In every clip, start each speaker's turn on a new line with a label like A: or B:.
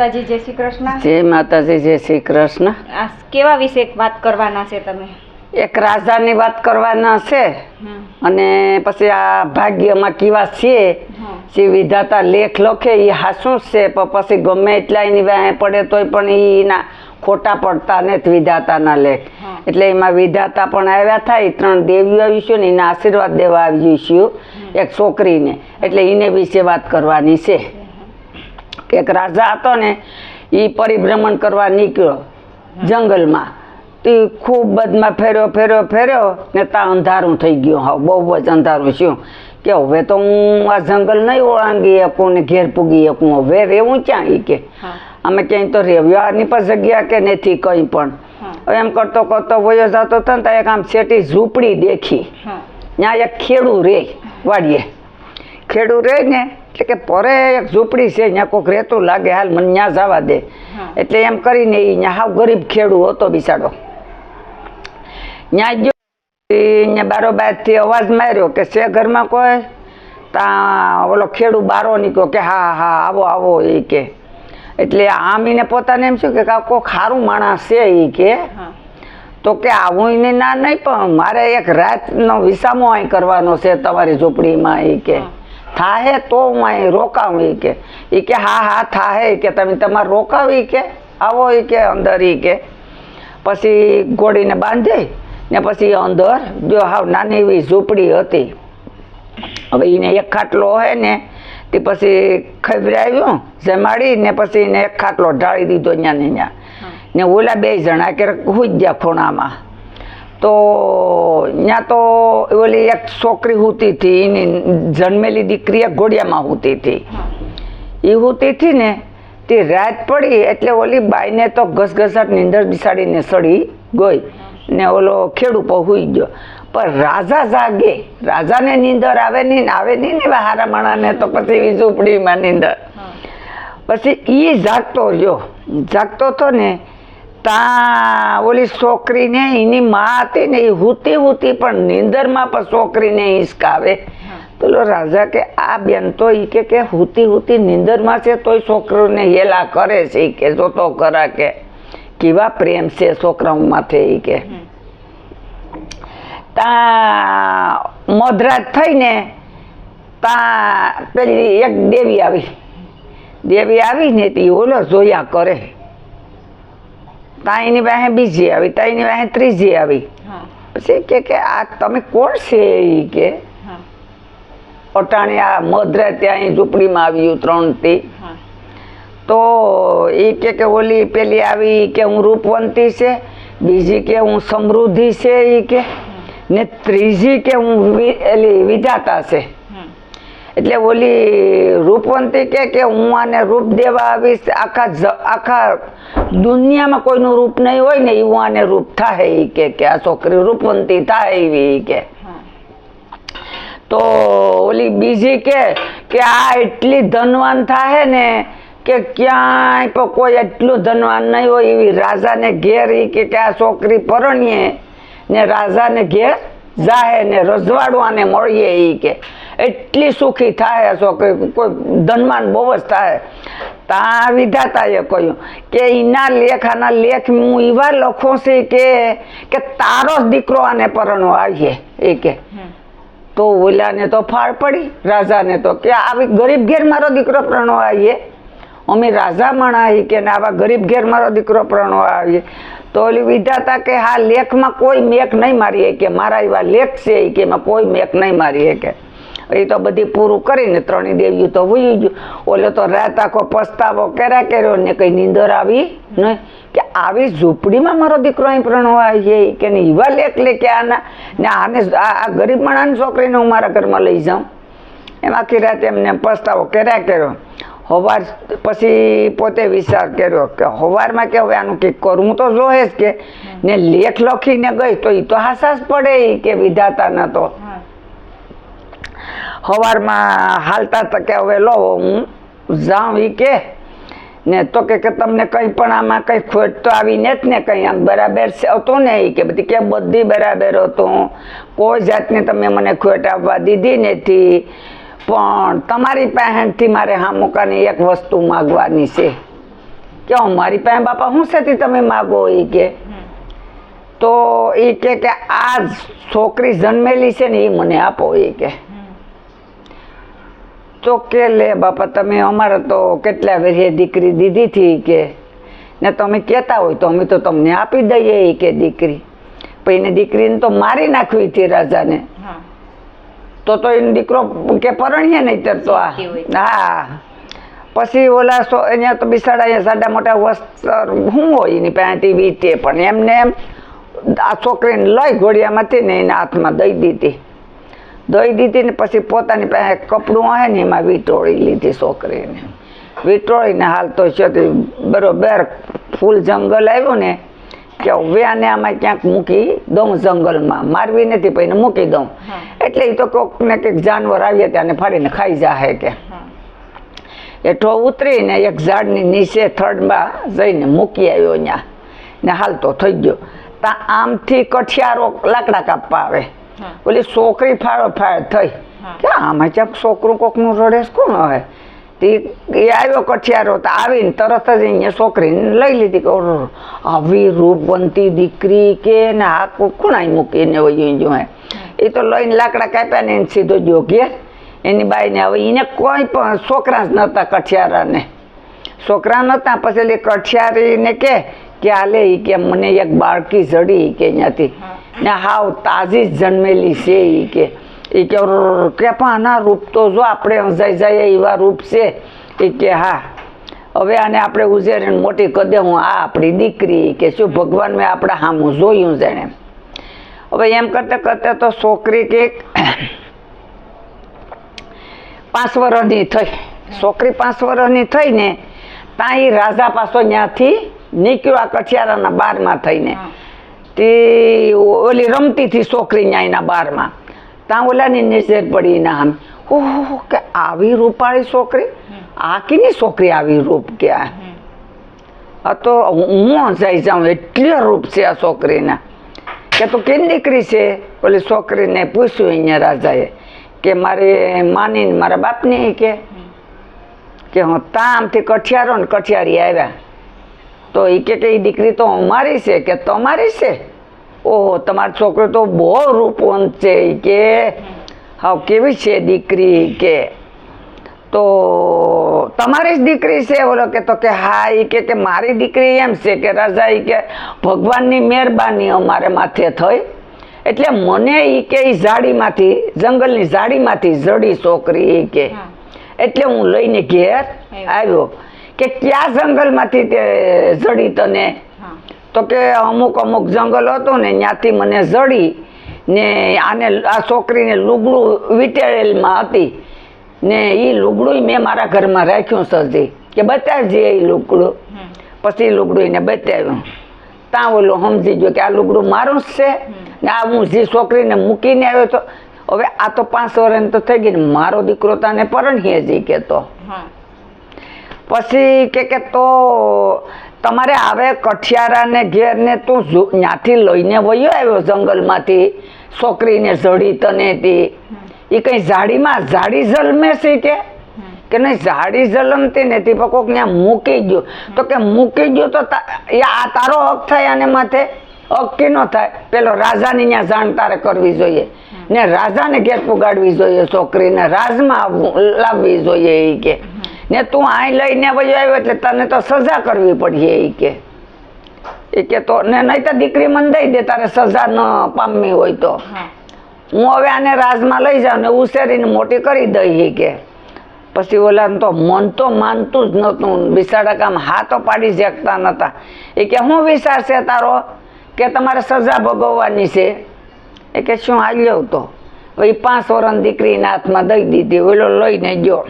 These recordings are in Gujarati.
A: માતાજી જય શ્રી કૃષ્ણ.
B: જય માતાજી જય શ્રી કૃષ્ણ.
A: આ કેવા વિશે વાત કરવાના છે તમે?
B: એક રાજાની વાત કરવાના છે. અને પછી આ ભાગ્યમાં કેવા છે. જે વિધાતા લેખ લખે એ હાસું છે. પણ પછી ગમે એટલા એની વાંહે પડે તોય પણ એના ખોટા પડતા ને વિધાતાના લેખ. એટલે એમાં વિધાતા પણ આવ્યા થાય. ત્રણ દેવીઓ આવીશું ને એના આશીર્વાદ દેવા આવીશું એક છોકરીને. એટલે એને વિશે વાત કરવાની છે. એક રાજા હતો ને એ પરિભ્રમણ કરવા નીકળ્યો જંગલમાં. તે ખૂબ બધમાં ફેર્યો ફેર્યો ફેર્યો ને ત્યાં અંધારું થઈ ગયું. હા બહુ જ અંધારું શું કે હવે તો હું આ જંગલ નહીં ઓળાંગી શકું ને ઘેર પૂગી શકું. હવે રહેવું ક્યાં એ કે? અમે ક્યાંય તો રહેવ્યો આની પર જગ્યા કે નથી કંઈ પણ. એમ કરતો કરતો વયો જતો હતો ને ત્યાં એક આમ છેટી ઝૂંપડી દેખી. ત્યાં એક ખેડૂ રે વાડીએ. ખેડૂ રે ને એટલે કે પરે એક ઝૂંપડી છે ત્યાં કોઈક રહેતું લાગે હાલ મને ત્યાં જવા દે. એટલે એમ કરીને એ ત્યાં હાવ ગરીબ ખેડૂ હતો બિસાડો. ત્યાં ગયો ત્યાં બારોબારથી અવાજ માર્યો કે છે ઘરમાં કોઈ? ત્યાં ઓલો ખેડૂ બારો નીકળ્યો કે હા હા આવો આવો એ કે. એટલે આમીને પોતાને એમ શું કે કોઈક ખારું માણસ છે એ કે. તો કે આવું એને ના નહીં પણ મારે એક રાતનો વિસામો અહીં કરવાનો છે તમારી ઝૂંપડીમાં એ કે. થાહે તો હું અહીં રોકાવું એ કે. એ કે હા હા થાહે. કે તમે તમારે રોકાવ એ કે. આવો એ કે અંદર એ કે. પછી ઘોડીને બાંધી ને પછી અંદર જો હાવ નાની એવી ઝૂંપડી હતી. હવે એને એક ખાટલો હોય ને તે પછી ખબરાવ્યું જમાડી ને પછી એને એક ખાટલો ઢાળી દીધો ત્યાં ને ત્યાં ને ઓલા બે જણા કે હુઈ ગયા ખૂણામાં. તો ત્યાં તો ઓલી એક છોકરી હોતી હતી એની જન્મેલી દીકરી એક ઘોડિયામાં હોતી હતી. એ હોતી હતી ને તે રાત પડી એટલે ઓલી બાઈને તો ઘસઘસાટ નીંદર બિસાડીને સડી ગઈ ને ઓલો ખેડૂપો હુઈ ગયો. પણ રાજા જાગે રાજાને નીંદર આવે નહીં ને આવે નહીં ને હારા માણાને તો પછી એ ઝૂંપડીમાં નીંદર. પછી એ જાગતો રહ્યો. જાગતો હતો ને તા ઓલી છોકરીને એની માં હતી ને એ હુતી હુતી પણ નીંદરમાં પણ છોકરીને હિંચકાવે પેલો રાજા કે આ બેન તો એ કે કે હુતી હુતી નીંદરમાં છે તોય છોકરોને હેલા કરે છે એ કે જોતો કરા કે. કેવા પ્રેમ છે છોકરાઓ માથે ઈ કે. તા મધરાત થઈને તા પેલી એક દેવી આવી. દેવી આવી ને તે ઓલો જોયા કરે. તા એની પાસે બીજી આવી ત્યાં એની પાસે ત્રીજી આવી. પછી કે કે આ તમે કોણ છે એ કે? અટાણે આ મધરાતે અહીં ઝૂંપડીમાં આવ્યું ત્રણથી. તો એ કે કે ઓલી પેલી આવી કે હું રૂપવંતી છે બીજી કે હું સમૃદ્ધિ છે એ કે ને ત્રીજી કે હું એલી વિધાતા છે. એટલે ઓલી રૂપવંતી કે કે હું આને રૂપ દેવા આવીશ, આખા આખા દુનિયામાં કોઈનું રૂપ નહીં હોય ને એવું આને રૂપ થાય એ કે કે આ છોકરી રૂપવંતી થાય એવી કે. તો ઓલી બીજી કે કે આ એટલી ધનવાન થાય ને કે ક્યાંય પણ કોઈ એટલું ધનવાન નહીં હોય એવી રાજાને ઘેર એ કે આ છોકરી પરણીએ ને રાજાને ઘેર જાહે ને રજવાડું આને મળીએ ઈ કે. એટલી સુખી થાય આ કે કોઈ ધનમાન બહુ જ થાય. તા વિધાતાએ કહ્યું કે એના લેખ આના લેખ હું એવા લખું છું કે કે તારો જ દીકરો આને પરણો આવીએ. એ કે તો ઓલાને તો ફાળ પડી રાજાને તો કે આવી ગરીબ ઘેર મારો દીકરો પ્રણો આવીએ. અમે રાજા મણાવી કે ને આવા ગરીબ ઘેર મારો દીકરો પ્રણો આવીએ. તો ઓલી વિધાતા કે હા લેખમાં કોઈ મેક નહીં મારી કે મારા એવા લેખ છે કે એમાં કોઈ મેક નહીં મારી કે. એ તો બધી પૂરું કરીને ત્રણેય દેવીઓ તો વયું ગયું. ઓલો તો રાત આખો પસ્તાવો કર્યા કર્યો ને કઈ નીંદર આવી નહીં. કે આવી ઝૂંપડીમાં મારો દીકરો અહીં પ્રણવા છે કે ને એવા લેખ લે કે આના. ને આને આ ગરીબ માણાની છોકરીને હું મારા ઘરમાં લઈ જાઉં. એમ આખી રાત એમને પસ્તાવો કર્યા કર્યો. હવાર પછી પોતે વિચાર કર્યો કે હવારમાં કે હવે આનું કંઈક કરવું તો જોહે જ કે. ને લેખ લખીને ગઈ તો એ તો હાસાસ પડે કે વિધાતાના તો. સવારમાં હાલતા હતા કે હવે લો, હું જાઉં એ કે. ને તો કે તમને કંઈ પણ આમાં કંઈ ખોટ તો આવી ને જ ને કંઈ આમ બરાબર હતું ને એ કે બધી કે બધી બરાબર હતું કોઈ જાતની તમે મને ખોટ આવવા દીધી નથી. પણ તમારી પાસેથી મારે હા મુકાની એક વસ્તુ માગવાની છે. કે મારી પાસે બાપા શું છે તમે માગો એ કે? તો એ કે આ છોકરી જન્મેલી છે ને એ મને આપો એ કે. તો કે લે બાપા તમે અમારે તો કેટલા વેરીએ દીકરી દીધી હતી કે? ને તમે કહેતા હોય તો અમે તો તમને આપી દઈએ એ કે દીકરી. પછી એને દીકરીને તો મારી નાખવી હતી રાજાને. તો તો એનો દીકરો કે પરણીએ નહીં તો આ. હા. પછી ઓલા સો અહીંયા તો બિસાડા અહીંયા સાડા મોટા વસ્ત્ર શું હોય એની પાસે વીટે પણ એમને એમ આ છોકરીને લઈ ઘોડિયામાંથી ને એના હાથમાં દઈ દીધી. દઈ દીધી ને પછી પોતાની પાસે કપડું હોય ને એમાં વીંટોળી લીધી છોકરીને. વીંટોળીને હાલ તો છે બરોબર ફૂલ જંગલ આવ્યું ને કે વ્યાને આમાં ક્યાંક મૂકી દઉં જંગલમાં. મારવી નથી પછી મૂકી દઉં. એટલે એ તો કોઈક ને કંઈક જાનવર આવીએ ત્યાં ફાડીને ખાઈ જાહે કે. હેઠો ઉતરીને એક ઝાડની નીચે થડમાં જઈને મૂકી આવ્યો ત્યાં ને હાલતો થઈ ગયો. ત્યાં આમથી કઠિયારો લાકડા કાપવા આવે. ઓલી છોકરી ફાળો ફાળ થઈ. કે આમાં ક્યાંક છોકરું કોકનું રડેસ કોણ હોય તે એ આવ્યો કઠિયારો તો આવીને તરત જ અહીંયા છોકરીને લઈ લીધી કે ઓર, આવી રૂપવંતી દીકરી કે ને આ ખૂણાઈ મૂકીને વયું જો એ તો લઈને લાકડા કાપ્યા ને એને સીધો ગયો ઘેર. એની બાઈને હવે એને કોઈ પણ છોકરા જ નહોતા કઠિયારાને. છોકરા નહોતા પછી એટલે કઠિયારીને કે કે આલે ઈ કે મને એક બાળકી જડી કે અહીંયાથી. ને હાવ તાજી જ જન્મેલી છે એ કે. એ કે "અરર, કે પણ આના રૂપ તો જો આપણે અંજાઈ જાય એવા રૂપ છે. એ કે હા. હવે આને આપણે ઉજેરીને મોટી કદે હું આ આપણી દીકરી કે શું ભગવાન મેં આપણા સામું જોયું જાણે? હવે એમ કરતા કરતા તો છોકરી કે પાંચ વર્ષની થઈ. છોકરી પાંચ વર્ષની થઈ ને ત્યાં રાજા પાછો ત્યાંથી નીકળ્યો આ કઠિયારાના બારમાં થઈને. તે ઓલી રમતી હતી છોકરી ન્યાયના બારમાં. ત્યાં ઓલાની નજર પડી ના આમ. ઓહો, કે આવી રૂપાળી છોકરી? આ કીની છોકરી આવી રૂપ કે આ? તો હું જઈ જાઉં એટલી રૂપ છે આ છોકરીના. કે તું કેમ દીકરી છે? ઓલી છોકરીને પૂછ્યું અહીંયા રાજાએ કે મારે માની મારા બાપને કે. કે હું તામથી કઠિયારો ને કઠિયારી આવ્યા. તો એ કે ઈ દીકરી તો અમારી છે કે તમારી છે? ઓહો તમારો છોકરો તો બહુ રૂપવંત છે કે. હાવ કેવી છે દીકરી કે. તો તમારી જ દીકરી છે? ઓલો કે તો કે હા એ કે કે મારી દીકરી એમ છે કે રાજા એ કે ભગવાનની મહેરબાની અમારે માથે થઈ. એટલે મને એ કે એ ઝાડીમાંથી જંગલની ઝાડીમાંથી જડી છોકરી એ કે. એટલે હું લઈને ઘેર આવ્યો. કે ક્યાં જંગલમાંથી તે જડી તને તો કે અમુક અમુક જંગલ હતું ને ત્યાંથી મને જડી ને આને આ છોકરીને લુગડું વિટેરેલમાં હતી ને એ લુગડું મેં મારા ઘરમાં રાખ્યું સરજી કે બતાવજે એ લુગડું. પછી લુગડું એને બતાવ્યું. ત્યાં ઓલો સમજી ગયો કે આ લુગડું મારું જ છે. ને આ હું જે છોકરીને મૂકીને આવ્યો તો હવે આ તો પાંચ વર્ષ તો થઈ ગઈ ને મારો દીકરો તને પરણીએ જ કહેતો. પછી કે કે તો તમારે આવે કઠિયારાને ઘેરને તું ત્યાંથી લઈને વયો આવ્યો જંગલમાંથી. છોકરીને જડી તને તે એ કઈ ઝાડીમાં ઝાડી જલમે છે કે? કે નહીં, ઝાડી જલમતી નથી પણ કોક ત્યાં મૂકી ગયો તો કે મૂકી ગયો તો એ આ તારો હક થાય અને માથે? હક ન થાય? પેલો રાજાની ત્યાં જાણ તારે કરવી જોઈએ. ને રાજાને ઘેર પુગાડવી જોઈએ, છોકરીને રાજમાં લાવવી જોઈએ એ કે. ને તું અહીં લઈને વયો આવ્યો એટલે તને તો સજા કરવી પડશે એ કે. એ કે તો ને નહીં તો દીકરી મને દઈ દે તારે સજા ન પામવી હોય તો. હું. હવે આને રાજમાં લઈ જાઉં ને ઉછેરીને મોટી કરી દઈ એ કે. પછી ઓલાને તો મન તો માનતું જ નહોતું. બિસાડા કામ હા તો પાડી શકતા નહોતા એ કે શું વિચાર છે તારો કે તમારે સજા ભોગવવાની છે? એ કે શું હાલ્યો તો? એ પાંચ વર્ષની દીકરીના હાથમાં દઈ દીધી ઓલો લઈને ગયો.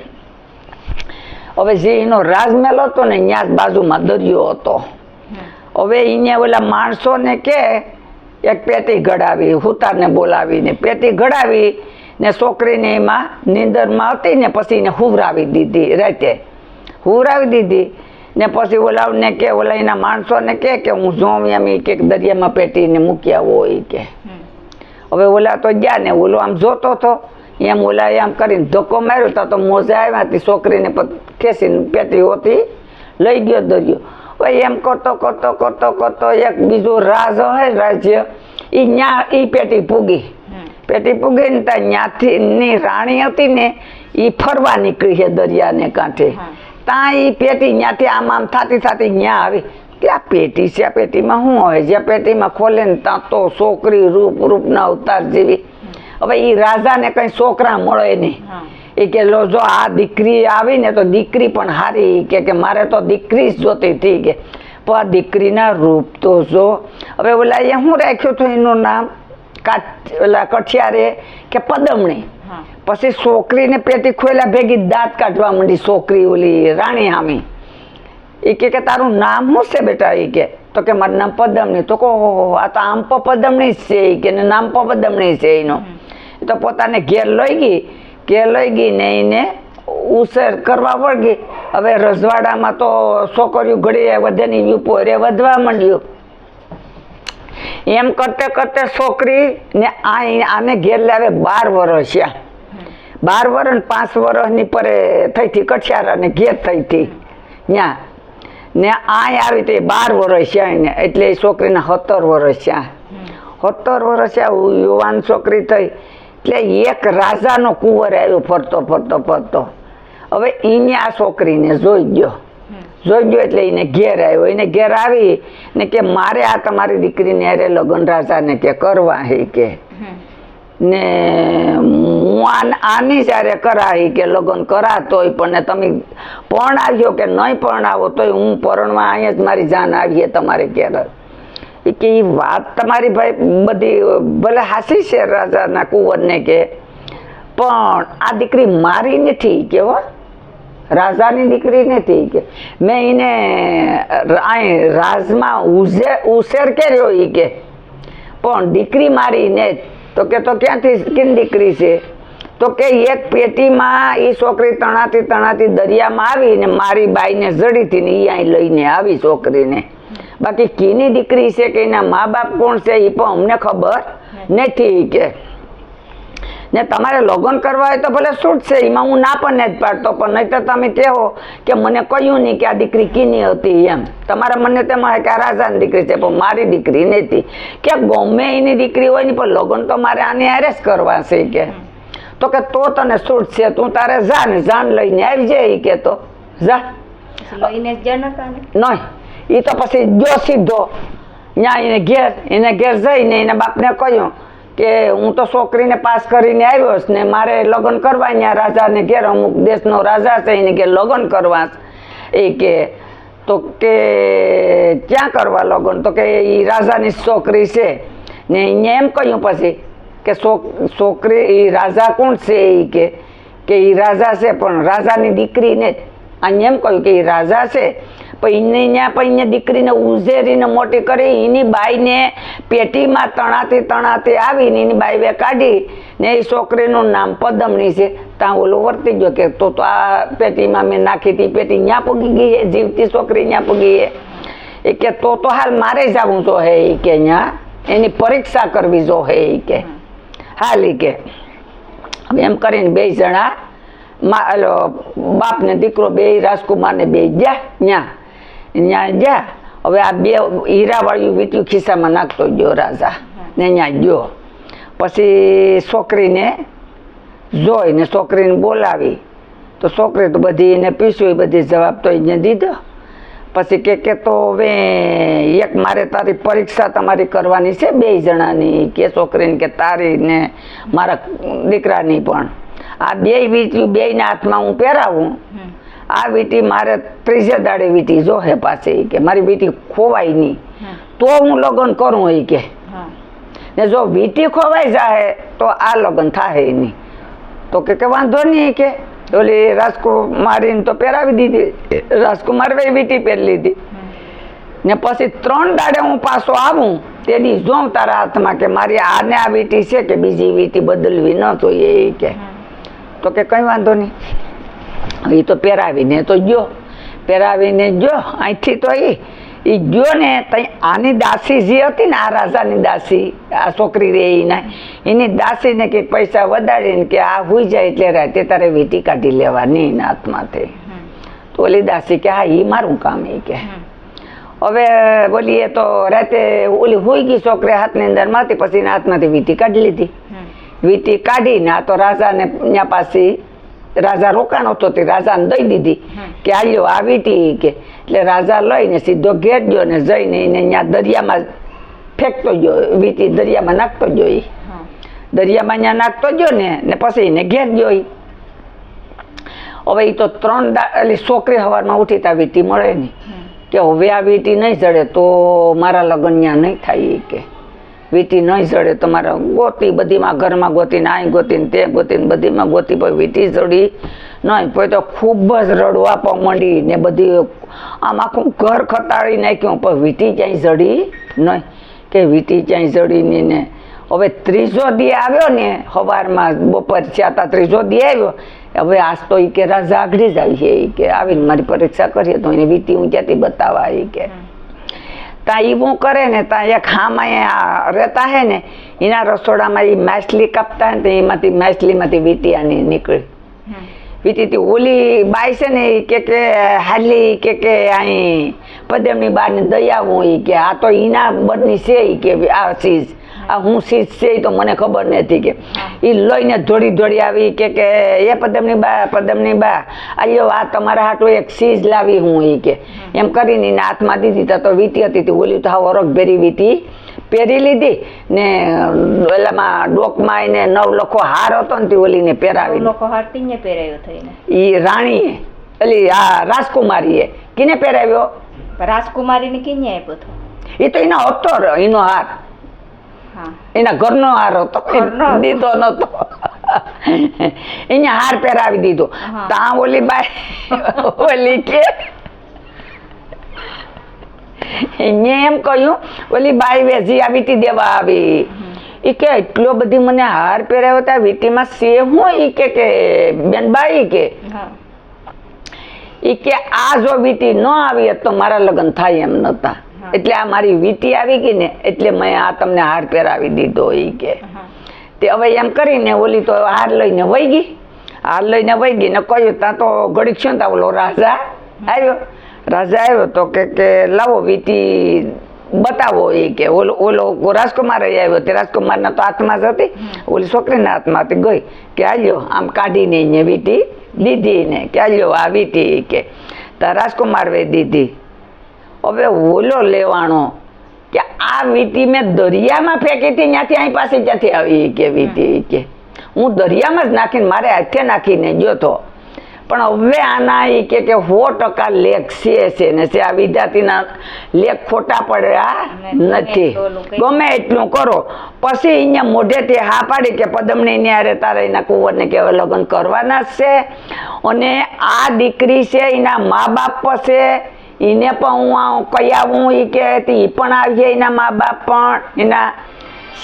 B: હવે જે એનો રાજમહેલ હતો ને ત્યાં જ બાજુમાં દરિયો હતો. હવે એને ઓલા માણસોને કે એક પેટી ઘડાવી હુતારને બોલાવીને પેટી ઘડાવી ને છોકરીને એમાં નીંદરમાં હતી ને પછી એને હુવરાવી દીધી રાતે. હુવરાવી દીધી ને પછી ઓલાને કે ઓલા એના માણસોને કે કે હું જોઉં એમ એ કે દરિયામાં પેટીને મૂકી આવો ઈ કે હવે ઓલા તો ગયા ને ઓલો આમ જોતો હતો એમ ઓલા એમ કરીને ધક્કો માર્યો તો તો મોજા આવ્યા હતી છોકરીને ખેંચીને પેટી હોતી લઈ ગયો દરિયો. ભાઈ એમ કરતો કરતો કરતો કરતો એક બીજું રાજ હોય રાજ્ય. એ ન્યા એ પેટી પૂગી. પેટી પૂગી ને ત્યાં ન્યાથી ની રાણી હતી ને એ ફરવા નીકળી છે દરિયાને કાંઠે. ત્યાં એ પેટી ન્યાથી આમ આમ થાતી થાતી ન્યા આવી. કે આ પેટી છે આ પેટીમાં શું હોય? જે પેટીમાં ખોલે ને ત્યાં તો છોકરી રૂપ રૂપના અવતાર જેવી હવે એ રાજાને કઈ છોકરા મળે નહીં. એ કે લો જો આ દીકરી આવી ને તો દીકરી પણ હારી. કે કે મારે તો દીકરી જ જોતી હતી. કે પણ આ દીકરીના રૂપ તો જો. હવે ઓલા એ શું રાખ્યું હતું એનું નામ? કાચ ઓલા કઠિયારે કે પદમણી. પછી છોકરીને પેટી ખોયલા ભેગી દાંત કાઢવા માંડી છોકરી ઓલી રાણી હામી. એ કે કે તારું નામ શું છે બેટા? એ કે તો કે મારું નામ પદમણી. તો કહો આ તો આમ પદમણી જ છે. એ કે નામ પદમણી છે એનું. તો પોતાને ઘેર લઈ ગઈ, ઘેર લઈ ગઈ ને એને ઉછેર કરવા વળગી. હવે રજવાડામાં તો છોકરીઓ ઘડીએ વધે ની પોરે વધવા માંડ્યું. એમ કરતે કરતે છોકરી ને આને ઘેર લાવે બાર વર્ષ બાર વર્ષ પાંચ વર્ષની પરે થઈ હતી કઠિયારાને ઘેર થઈ હતી ત્યાં ને આ આવી તે બાર વર્ષ છે એને, એટલે એ છોકરીને સત્તર વર્ષ છે સત્તર વર્ષ થયા યુવાન છોકરી થઈ. એટલે એક રાજાનો કુંવર આવ્યો ફરતો ફરતો ફરતો. હવે એને આ છોકરીને જોઈ ગયો. જોઈ ગયો એટલે એને ઘેર આવ્યો. એને ઘેર આવી ને કે મારે આ તમારી દીકરીને હારે લગ્ન રાજાને કે કરવા હે કે. ને હું આન- જ્યારે કરાવી કે લગ્ન કરાતોય પણ ને તમે પરણાવ્યો કે નહીં પરણાવો તોય હું પરણવા અહીંયા જ મારી જાન આવીએ તમારે ઘેર. ઈ કે એ વાત તમારી ભાઈ બધી, ભલે હાસી છે રાજાના કુંવરને કે, પણ આ દીકરી મારી નથી કે હો રાજાની દીકરી નથી કે. મેં એને અહીં રાજમાં ઉઝે, ઉછેર કર્યો એ કે. પણ દીકરી મારી ને તો કે તો ક્યાંથી કિન દીકરી છે? તો કે એક પેટીમાં એ છોકરી તણાતી તણાતી દરિયામાં આવી ને મારી બાઈને જડીથી ને એ અહીં લઈને આવી છોકરીને. બાકી કીની દીકરી છે કે એના મા બાપ કોણ છે એ પણ અમને ખબર નથી કે. ને તમારે લગ્ન કરવા હોય તો ભલે છૂટ છે એમાં હું ના પણ જ પાડતો પણ નહીં તો તમે કહો કે મને કહ્યું નહીં કે આ દીકરી કીની હતી એમ. તમારે મને તેમાં કે આ રાજાની દીકરી છે પણ મારી દીકરી નથી. કે ગમે એની દીકરી હોય ને પણ લગ્ન તો મારે આને એરેસ કરવા છે કે. તો કે તો તને છૂટ છે તું તારે જા ને જાન લઈને આવી જાય કે તો. જા.
A: લઈને જ
B: નહીં. એ તો પછી ગયો સીધો ત્યાં એને ઘેર એને ઘેર જઈને એના બાપને કહ્યું કે હું તો છોકરીને પાસ કરીને આવ્યો છું ને મારે લગ્ન કરવા ત્યાં રાજાને ઘેર અમુક દેશનો રાજા છે એને કે લગ્ન કરવા એ કે, તો કે ક્યાં કરવા લગ્ન? તો કે એ રાજાની છોકરી છે. ને અહીંયા એમ કહ્યું પછી કે છોકરી એ રાજા કોણ છે એ કે કે એ રાજા છે, પણ રાજાની દીકરીને જ. અહીંયા એમ કહ્યું કે એ રાજા છે. પણ એને ત્યાં પણ એને દીકરીને ઉઝેરીને મોટી કરી, એની બાઈને પેટીમાં તણાતી તણાતી આવીને એની બાઈએ કાઢી ને એ છોકરીનું નામ પદમની છે. ત્યાં ઓલો વર્તી ગયો કે તો તો આ પેટીમાં મેં નાખી હતી, પેટી ત્યાં પૂગી ગઈ જીવતી છોકરી ત્યાં પૂગી એ કે તો તો હાલ મારે જવું જો હે એ કે ત્યાં એની પરીક્ષા કરવી જો હે એ કે. હાલ એ કે. એમ કરીને બે જણા બાપ ને દીકરો બે, રાજકુમારને બે ગયા ન્યા. ન્યા જા. હવે આ બે હીરાવાળું વીટ્યું ખિસ્સામાં નાખતો ગયો રાજા. ને ત્યાં ગયો. પછી છોકરીને જોઈને છોકરીને બોલાવી. તો છોકરી તો બધી એને પીસ્યું બધી જવાબ તો એને દીધો. પછી કે કે તો હવે એક મારે તારી પરીક્ષા તમારી કરવાની છે બે જણાની. કે છોકરીને કે તારી ને મારા દીકરાની પણ. આ બે વીટી બેયના હાથમાં હું પહેરાવું. આ વીટી મારે ત્રીજે દાડે વીટી જોહે પાસે કે મારી વીટી ખોવાય નહીં. તો હું લગ્ન કરું એ કે. ને જો વીટી ખોવાઈ જાય તો આ લગ્ન થાય નહીં. તો કે કે વાંધો નહીં કે. ઓલી રાજકુમારીને તો પહેરાવી દીધી. રાજકુમાર વીટી પહેરી લીધી. ને પછી ત્રણ દાડે હું પાછો આવું તેની જોઉં તારા હાથમાં કે મારી આને આ વીટી છે કે બીજી વીટી બદલવી ન જોઈએ એ કે. તો કે કંઈ વાંધો નહીં. એ તો પહેરાવીને તો જો પહેરાવીને જો અહીંથી તો એ એ ગયો ને ત્યાં આની દાસી જે હતી ને આ રાજાની દાસી આ છોકરી રે એના એની દાસીને કે પૈસા વધારીને કે આ હોઈ જાય એટલે રાતે તારે વીટી કાઢી લેવાની એના હાથમાંથી. તો ઓલી દાસી કે હા એ મારું કામ એ કે. હવે બોલીએ તો રાતે ઓલી હોઈ ગઈ છોકરી હાથની અંદરમાંથી પછી એના હાથમાંથી વીંટી કાઢી લીધી.
A: વીટી
B: વીંટી કાઢીને આ તો રાજાને ત્યાં પાછી રાજા રોકાણો હતો તે રાજાને દઈ દીધી. કે આલ્યો આ હતી કે. એટલે રાજા લઈને સીધો ઘેર ગયો ને જઈને એને અહીંયા દરિયામાં ફેંકતો ગયો. વીંટી દરિયામાં નાખતો ગયો
A: એ
B: દરિયામાં અહીંયા નાખતો ગયો ને ને પછી એને ઘેર ગયો ઈ. હવે એ તો ત્રણ એટલે છોકરી સવારમાં ઉઠી તા વીંટી મળે નહીં
A: હમ.
B: કે હવે આ વીટી નહીં જડે તો મારા લગ્ન ત્યાં નહીં થાય એ કે. વીંટી નહીં ચડે તમારા ગોતી, બધીમાં ઘરમાં ગોતીને અહીં ગોતીને, તે ગોતીને, બધીમાં ગોતી પછી વીંટી ચડી નહીં. પછી તો ખૂબ જ રડવા પણ મંડી ને બધી આમ આખું ઘર ખતાડી નાખ્યું, પણ વીંટી ક્યાંય ચડી નહીં. કે વીંટી ક્યાંય ચડી ને. હવે ત્રીજો દી આવ્યો ને સવારમાં બપોર ચાતા ત્રીજો દી આવ્યો. હવે આજ તો ઈ કે રાજા આગળી જાય છે એ કે આવીને મારી પરીક્ષા કરીએ તો એને વીંટી હું ક્યાંથી બતાવા એ કે. ત્યાં એ હું કરે ને ત્યાં એક હામાં અહીંયા રહેતા હે ને એના રસોડામાં એ માછલી કાપતા ને તો એમાંથી માછલીમાંથી વીંટી આની નીકળી. વીટીથી ઓલી બાઈ છે ને એ કે કે હાલી કે કે અહીં પદમની બારને દયાવું એ કે આ તો એના બદની છે એ કે આ ચીજ. આ હું ચીજ છે એ તો મને ખબર નથી કે. એ લઈને દોડી દોડી આવી કે કે એ પદમની બા પદમની બા આલ્યો આ તમારા હાટું એક ચીજ લાવી હું એ કે. એમ કરીને એના હાથમાં દીધી તો તો વીતી હતી તે ઓલી તો હા ઓરખ ભેરી વીતી. પહેરી લીધી ને ઓલામાં ડોકમાં એને નવ લખો હાર હતો ને તે ઓલીને પહેરાવી
A: લોકો હાટીને પહેરાયો થઈને.
B: એ રાણીએ એટલે આ રાજકુમારીએ કિને પહેરાવ્યો?
A: રાજકુમારીને કિને આપ્યો હતો
B: એ તો એનો હતો એનો હાર. એના ઘરનો હાર હતો. દીધો નતો એને હાર પહેરાવી દીધો. તા ઓલી બાઈ ઓલી કે એને એમ કહ્યું ઓલી બાઈ વેજી આ વીટી દેવા આવી. ઈ કે એટલો બધી મને હાર પહેરાવ્યો ત્યાં વીટીમાં સે હું ઈ કે કે બેનબાઈ કે?
A: એ
B: ઈ કે આ જો વીટી ન આવી હોત તો મારા લગ્ન થાય એમ નતા. એટલે આ મારી વીંટી આવી ગઈ ને એટલે મેં આ તમને હાર પહેરાવી દીધો એ કે. તે હવે એમ કરીને ઓલી તો હાર લઈને વહી ગઈ. હાર લઈને વહી ગઈ ને કહ્યું ત્યાં તો ઘડીક છે ને ત્યાં ઓલો રાજા આવ્યો. રાજા આવ્યો તો કે કે લાવો વીંટી બતાવો એ કે. ઓલો ઓલો રાજકુમાર આવ્યો તે રાજકુમારના તો હાથમાં જ હતી. ઓલી છોકરીના હાથમાં હતી ગઈ. કે આવ્યો આમ કાઢીને અહીંયા વીંટી દીધી ને કે આવ્યો આ વીંટી કે. તો રાજકુમાર વે દીધી. હવે ઓલો લેવાનો કે આ વીટી મેં દરિયામાં ફેંકી હતી ત્યાંથી અહીં પાસે ત્યાંથી આવી? કે વીટી કે. હું દરિયામાં જ નાખીને મારે હાથે નાખીને ગયો તો. પણ હવે આના એ કે કે સો ટકા લેખ છે છે ને છે. આ વિદ્યાર્થીના લેખ ખોટા પડ્યા
A: નથી.
B: ગમે એટલું કરો. પછી અહીંયા મોઢેથી હા પાડી કે પદમની ન્યારે તારે એના કુંવરને કે હવે લગ્ન કરવાના જ છે. અને આ દીકરી છે એના મા બાપ છે. એને પણ હું કહી આવું એ કે એ પણ આવીએ એના મા બાપ પણ એના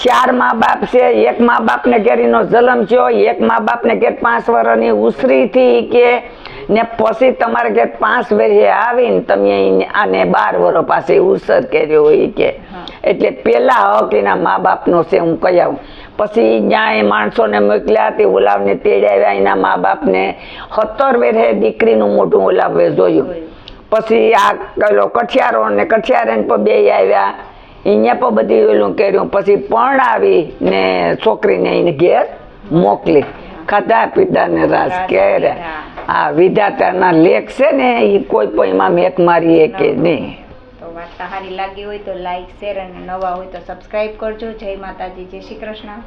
B: ચાર મા બાપ છે એક મા બાપને ઘેર એનો જન્મ થયો એક મા બાપને ઘેર પાંચ વર્ષની ઉસરીથી કે ને પછી તમારે ઘેર પાંચ વર્ષે આવીને તમે આને બાર વર્ષ પાસે ઉસર કર્યો હોય કે. એટલે પહેલા હક એના મા બાપનો છે હું કહી આવું. પછી જ્યાં એ માણસોને મોકલ્યા તે ઓલાવને તેડાવ્યા એના મા બાપને સત્તર વર્ષે દીકરીનું મોઢું ઓલાવે જોયું. પછી આ પેલો કઠિયારો ને કઠિયારે બે આવ્યા. અહીંયા પણ બધી ઓલું કર્યું. પછી પણ આવી ને છોકરીને એને ઘેર મોકલી. ખાધા પીધાને
A: રાસ
B: કેરે
A: કર્યા.
B: આ વિધાતાના લેખ છે ને એ કોઈ પણ એમાં મેક મારીએ કે નહીં.
A: તો વાર્તા સારી લાગી હોય તો લાઈક શેર અને નવા હોય તો સબસ્ક્રાઈબ કરજો. જય માતાજી. જય શ્રી કૃષ્ણ.